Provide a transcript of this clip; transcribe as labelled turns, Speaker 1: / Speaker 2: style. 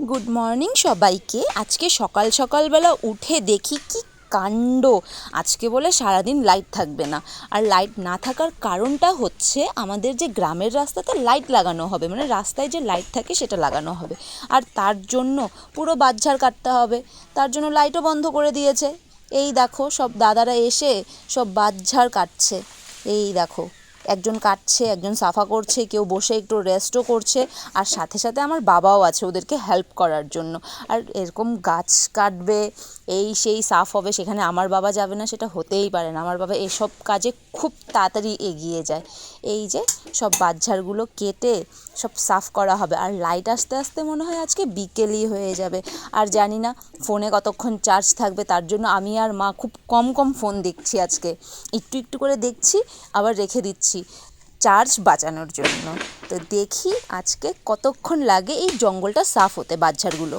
Speaker 1: Good morning সবাইকে। আজকে সকাল সকালবেলা উঠে দেখি কি কাণ্ড। আজকে বলে সারাদিন লাইট থাকবে না। আর লাইট না থাকার কারণটা হচ্ছে আমাদের যে গ্রামের রাস্তাতে লাইট লাগানো হবে মানে রাস্তায় যে লাইট থাকে সেটা লাগানো হবে। আর তার জন্য পুরো বাঁশঝাড় কাটতে হবে। তার জন্য লাইটও বন্ধ করে দিয়েছে। এই দেখো সব দাদারা এসে সব বাঁশঝাড় কাটছে। এই দেখো। একজন কাটছে, একজন সাফা করছে, কেউ বসে একটু রেস্টও করছে, আর সাথে সাথে আমার বাবাও আছে ওদেরকে হেল্প করার জন্য। আর এরকম গাছ কাটবে, এই সেই সাফ হবে, সেখানে আমার বাবা যাবে না, সেটা হতেই পারে না। আমার বাবা এসব কাজে খুব তাড়াতাড়ি এগিয়ে যায়। এই যে সব বাচ্চারগুলো কেটে সব সাফ করা হবে, আর লাইট আসতে আসতে মনে হয় আজকে বিকেলই হয়ে যাবে। আর জানি না ফোনে কতক্ষণ চার্জ থাকবে, তার জন্য আমি আর মা খুব কম কম ফোন দেখছি আজকে। একটু একটু করে দেখছি, আবার রেখে দিচ্ছি। চার্জ বাঁচানোর জন্য। তো দেখি আজকে কতক্ষণ লাগে এই জঙ্গলটা সাফ হতে বাচ্চারগুলো